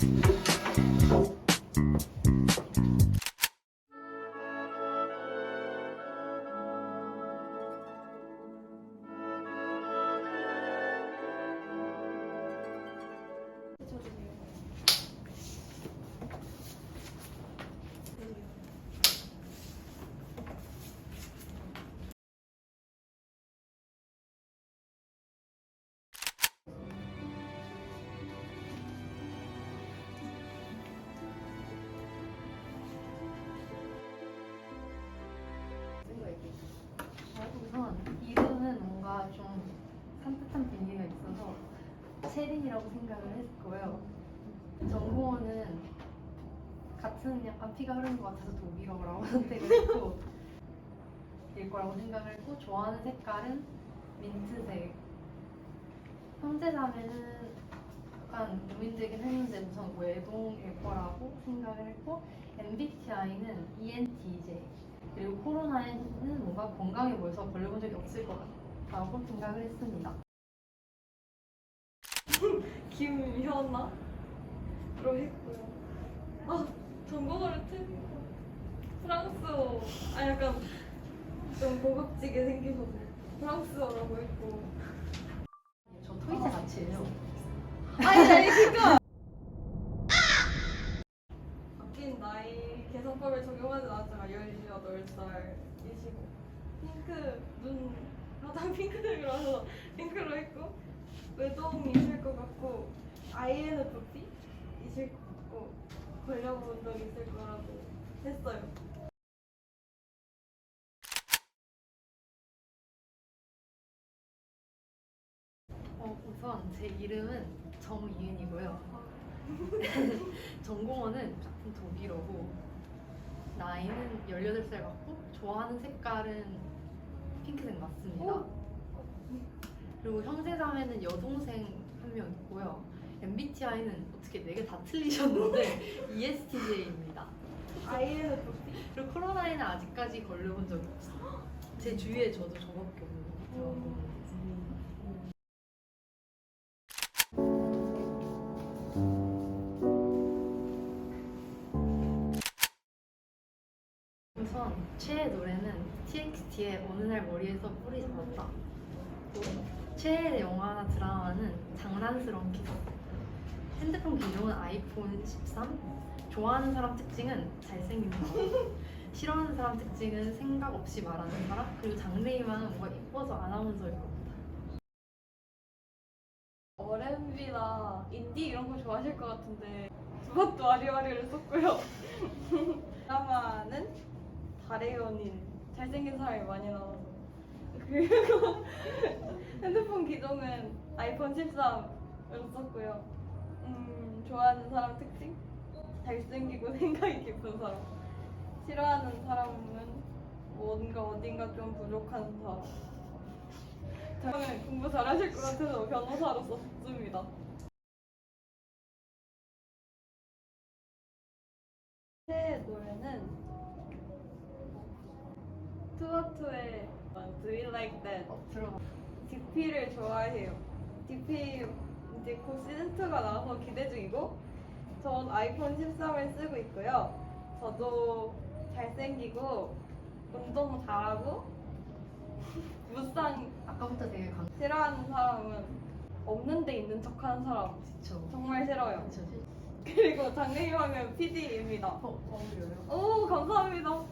Mm-hmm. 좀 산뜻한 분위기가 있어서 체린이라고 생각을 했고요. 전공어는 같은 약간 피가 흐르는 것 같아서 독일어라고 선택을 했고 일 거라고 생각을 했고 좋아하는 색깔은 민트색. 형제자매는 약간 고민되긴 했는데 우선 외동일 거라고 생각을 했고 MBTI는 ENTJ 그리고 코로나에는 뭔가 건강에 몰서 걸려본 적이 없을 것 같 다고 생각을 했습니다. 김현아로 했고요. 아 전공어를 거. 프랑스어. 아 약간 좀 고급지게 생기셔서 프랑스어라고 했고. 저 토이제 같이 해요. 아니 아니 그거. 바뀐 나이 개선법을 적용하지 않았지만 18살 이시고 핑크 눈 화장 핑크색이라서 핑크로 했고 외동이실 것 같고 INFP이실 것 같고 걸려본 적 있을 거라고 했어요. 어, 우선 제 이름은 정이은이고요. 전공어는 같은 독일어고 나이는 18살 같고 좋아하는 색깔은 핑크색 맞습니다. 그리고 형제자매는 여동생 한 명 있고요. MBTI는 어떻게 네 개 다 틀리셨는데 ESTJ입니다. INFP? 그리고 코로나에는 아직까지 걸려본 적이 없어요. 제 주위에 저도 저밖에 없는 것 같아요. 우선 최애 노래는 TXT의 어느 날 머리에서 뿌리 잡았다. 또 최애 영화나 드라마는 장난스러운 키스. 핸드폰 기종은 아이폰 13. 좋아하는 사람 특징은 잘생긴 사람. 싫어하는 사람 특징은 생각 없이 말하는 사람. 그리고 장래희망은 뭔가 이뻐서 아나운서일 겁니다. R&B나 인디 이런 거 좋아하실 것 같은데 그것도 아리아리를 썼고요. 드라마는 연인 잘생긴 사람이 많이 나와서 그리고 핸드폰 기종은 아이폰 13을 썼고요. 음, 좋아하는 사람 특징 잘생기고 생각이 깊은 사람 싫어하는 사람은 뭔가 어딘가 좀 부족한 사람 저는 공부 잘하실 것 같아서 변호사로 썼습니다. 새 노래는 투어투의 Do You Like That 어. DP를 좋아해요. DP 이제 곧 시즌2가 나와서 기대 중이고 전 아이폰 13을 쓰고 있고요. 저도 잘생기고 운동 잘하고 무쌍 아까부터 되게 강. 싫어하는 사람은 없는 데 있는 척하는 사람 그쵸. 정말 싫어요. 그쵸. 그리고 장래희망은 PD입니다. 어, 어울려요. 오 감사합니다.